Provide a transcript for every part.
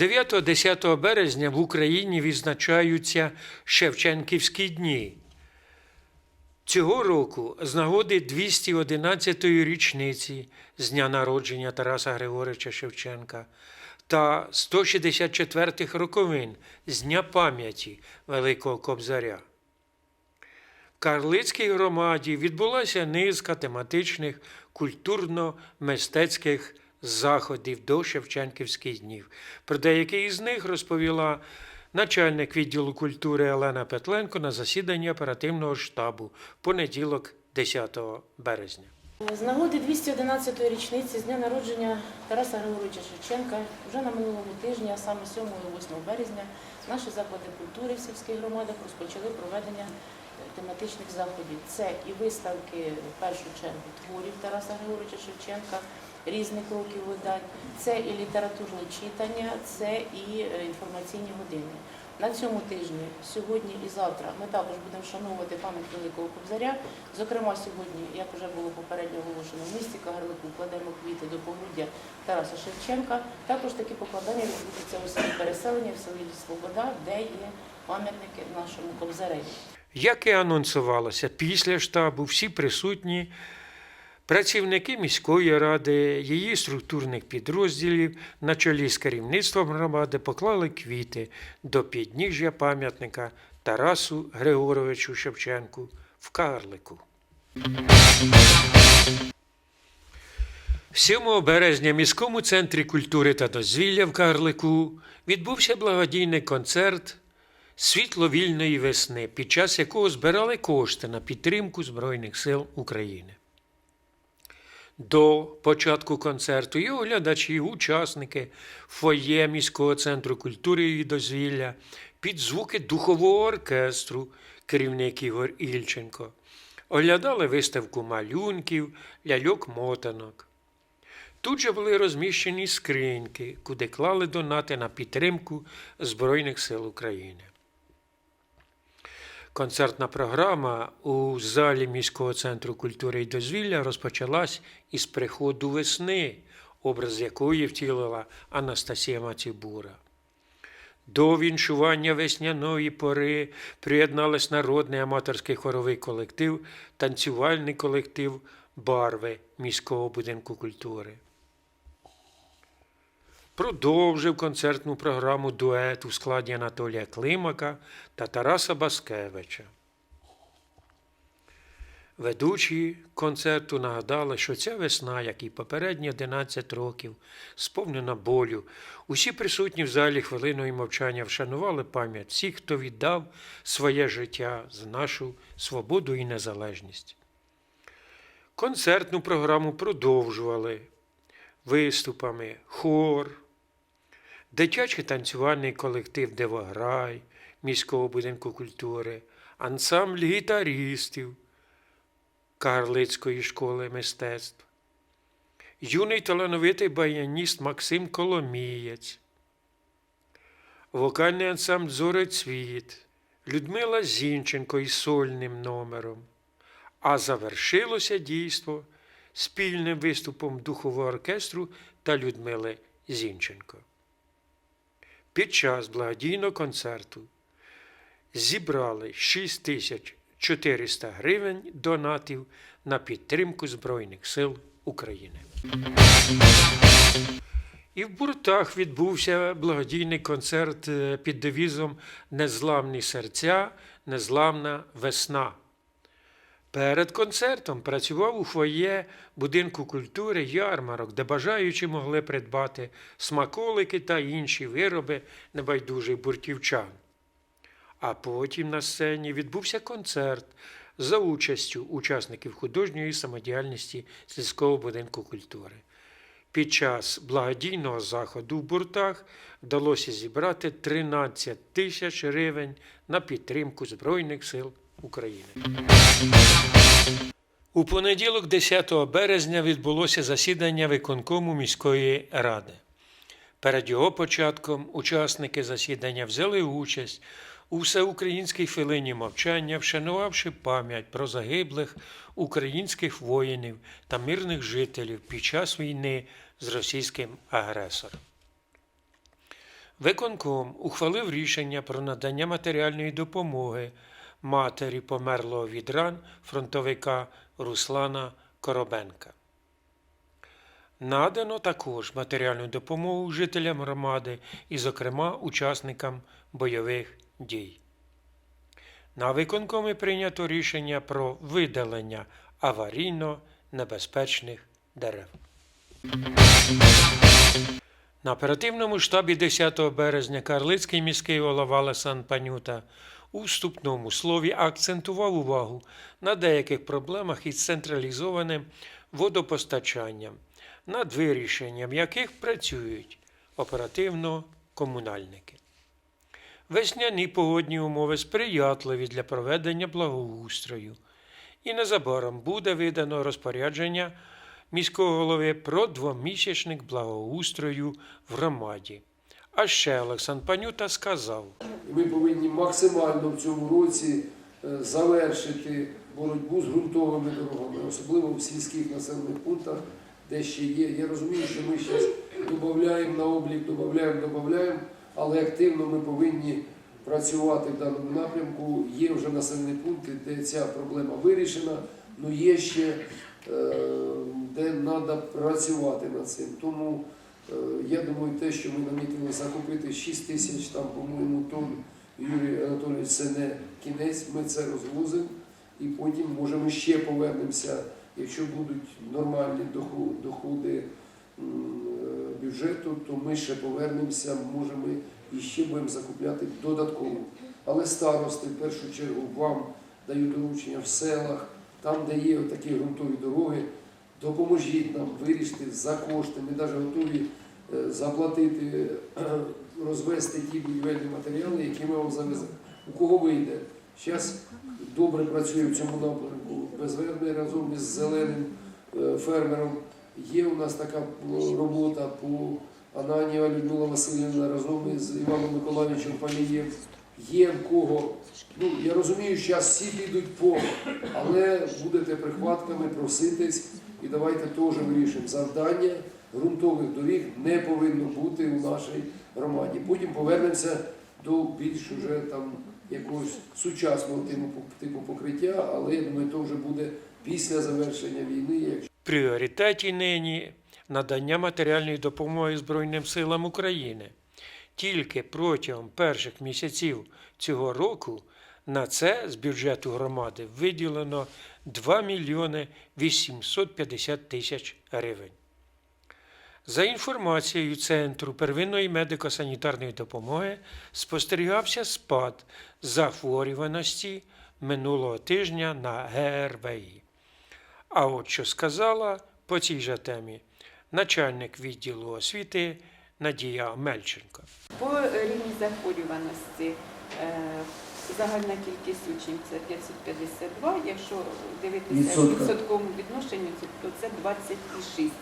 9-10 березня в Україні відзначаються Шевченківські дні. Цього року з нагоди 211-ї річниці з дня народження Тараса Григоровича Шевченка та 164-х роковин з Дня пам'яті Великого Кобзаря. В Карлицькій громаді відбулася низка тематичних культурно-мистецьких заходів до Шевченківських днів. Про деякі із них розповіла начальник відділу культури Олена Петленко на засіданні оперативного штабу понеділок 10 березня. З нагоди 211-ї річниці з дня народження Тараса Григоровича Шевченка вже на минулому тижні, а саме 7 і 8 березня, наші заклади культури в сільських громадах розпочали проведення тематичних заходів. Це і виставки в першу чергу творів Тараса Григоровича Шевченка, різних років видань, це і літературні читання, це і е, інформаційні години. На цьому тижні, сьогодні і завтра, ми також будемо вшановувати пам'ять Великого Кобзаря. Зокрема, сьогодні, як вже було попередньо оголошено, в місті Кагарлику кладемо квіти до погруддя Тараса Шевченка. Також такі покладання відбудуться у селі переселення, в селі Свобода, де є пам'ятники нашому Кобзареві. Як і анонсувалося, після штабу всі присутні працівники міської ради, її структурних підрозділів на чолі з керівництвом громади поклали квіти до підніжжя пам'ятника Тарасу Григоровичу Шевченку в Карлику. 7 березня в міському центрі культури та дозвілля в Карлику відбувся благодійний концерт Світло вільної весни, під час якого збирали кошти на підтримку Збройних сил України. До початку концерту його глядачі, учасники фоє міського центру культури і дозвілля під звуки духового оркестру, керівник Ігор Ільченко, оглядали виставку малюнків, ляльок-мотанок. Тут же були розміщені скриньки, куди клали донати на підтримку Збройних сил України. Концертна програма у залі міського центру культури і дозвілля розпочалась із приходу весни, образ якої втілила Анастасія Мацібура. До віншування весняної пори приєднались народний аматорський хоровий колектив, танцювальний колектив Барви міського будинку культури. Продовжив концертну програму дует у складі Анатолія Климака та Тараса Баскевича. Ведучі концерту нагадали, що ця весна, як і попередні 11 років, сповнена болю. Усі присутні в залі хвилиною мовчання вшанували пам'ять всіх, хто віддав своє життя за нашу свободу і незалежність. Концертну програму продовжували виступами хор, дитячий танцювальний колектив Девограй міського будинку культури, ансамбль гітарістів Карлицької школи мистецтв, юний талановитий баяніст Максим Коломієць, вокальний ансамбль Зорецвіт, Людмила Зінченко із сольним номером. А завершилося дійство спільним виступом духового оркестру та Людмили Зінченко. Під час благодійного концерту зібрали 6400 гривень донатів на підтримку Збройних сил України. І в Буртах відбувся благодійний концерт е, під девізом Незламні серця, незламна весна. Перед концертом працював у фоє будинку культури ярмарок, де бажаючі могли придбати смаколики та інші вироби небайдужих буртівчан. А потім на сцені відбувся концерт за участю учасників художньої самодіяльності сільського будинку культури. Під час благодійного заходу в буртах вдалося зібрати 13 тисяч гривень на підтримку Збройних сил України. У понеділок, 10 березня, відбулося засідання виконкому міської ради. Перед його початком учасники засідання взяли участь у всеукраїнській хвилині мовчання, вшанувавши пам'ять про загиблих українських воїнів та мирних жителів під час війни з російським агресором. Виконком ухвалив рішення про надання матеріальної допомоги матері померлого від ран фронтовика Руслана Коробенка. Надано також матеріальну допомогу жителям громади і, зокрема, учасникам бойових дій. На виконкомі прийнято рішення про видалення аварійно небезпечних дерев. На оперативному штабі 10 березня Карлицький міський голова Лесан Панюта у вступному слові акцентував увагу на деяких проблемах із централізованим водопостачанням, над вирішенням яких працюють оперативно комунальники. Весняні погодні умови сприятливі для проведення благоустрою, і незабаром буде видано розпорядження міського голови про двомісячник благоустрою в громаді. А ще Олександр Панюта сказав. Ми повинні максимально в цьому році е, завершити боротьбу з ґрунтовими дорогами, особливо в сільських населених пунктах, де ще є. Я розумію, що ми зараз додаємо на облік, додаємо, додаємо, але активно ми повинні працювати в даному напрямку. Є вже населені пункти, де ця проблема вирішена, але є ще е, де треба працювати над цим. Тому Я думаю, те, що ми намітили закупити 6 тисяч там, по-моєму, тонн, Юрій Анатолійович, це не кінець, ми це розвозимо і потім, може, ми ще повернемося, якщо будуть нормальні доходи е, бюджету, то ми ще повернемося, може ми і ще будемо закупляти додатково. Але старости, в першу чергу, вам дають доручення в селах, там, де є такі ґрунтові дороги, допоможіть нам вирішити за кошти. Ми навіть готові е, заплатити, е, розвести ті будівельні матеріали, які ми вам завеземо. У кого вийде? Зараз добре працює в цьому напрямку безвербний разом із зеленим е, фермером. Є у нас така робота по Ананіва Людмила Васильівна разом із Іваном Миколаївичем Палієм. Є в кого. Ну, я розумію, що зараз всі підуть по, але будете прихватками проситись і давайте теж вирішимо завдання ґрунтових доріг не повинно бути у нашій громаді. Потім повернемося до більш уже там якогось сучасного типу, типу покриття, але я думаю, то вже буде після завершення війни. В пріоритеті нині надання матеріальної допомоги Збройним силам України. Тільки протягом перших місяців цього року на це з бюджету громади виділено 2 мільйони 850 тисяч гривень. За інформацією Центру первинної медико-санітарної допомоги спостерігався спад захворюваності минулого тижня на ГРВІ. А от що сказала по цій же темі начальник відділу освіти Надія Мельченко. По рівні захворюваності е, загальна кількість учнів це 552, якщо дивитися в відсотковому відношенню, то це 26.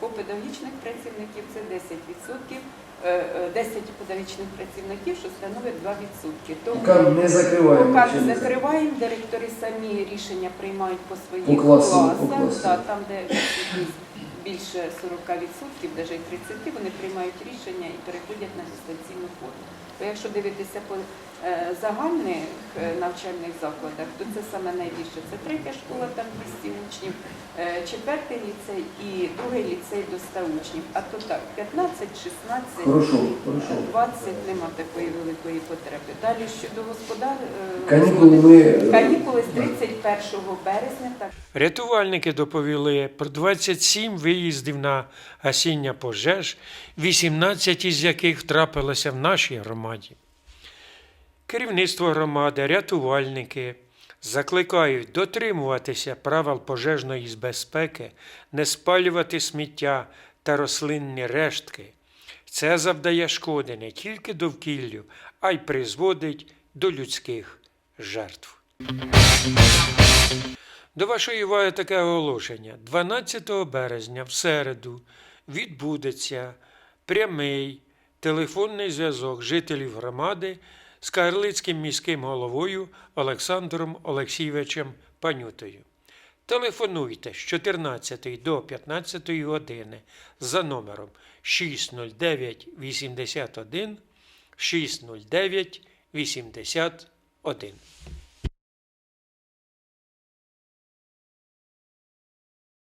По педагогічних працівників це 10%, е, е, 10 педагогічних працівників, що становить 2%. Тому поки не закриваємо. Поки не закриваємо, директори самі рішення приймають по своїх По класам, по класах. класам. Да, там, де більше 40%, навіть і 30%, вони приймають рішення і переходять на дистанційну форму. Бо якщо дивитися по е, загальних е, навчальних закладах, то це саме найбільше. Це третя школа, там 200 учнів, е, четвертий ліцей і другий ліцей до 100 учнів. А то так, 15, 16, Хорошо, хорошо. нема такої великої потреби. Далі щодо господар Канікули ми канікули з 31 березня. Так Рятувальники доповіли про 27 виїздів на гасіння пожеж, 18 із яких трапилося в нашій громаді. Керівництво громади, рятувальники закликають дотримуватися правил пожежної безпеки, не спалювати сміття та рослинні рештки. Це завдає шкоди не тільки довкіллю, а й призводить до людських жертв. До вашої уваги таке оголошення. 12 березня в середу відбудеться прямий телефонний зв'язок жителів громади з Карлицьким міським головою Олександром Олексійовичем Панютою. Телефонуйте з 14 до 15 години за номером 609 81 609 81.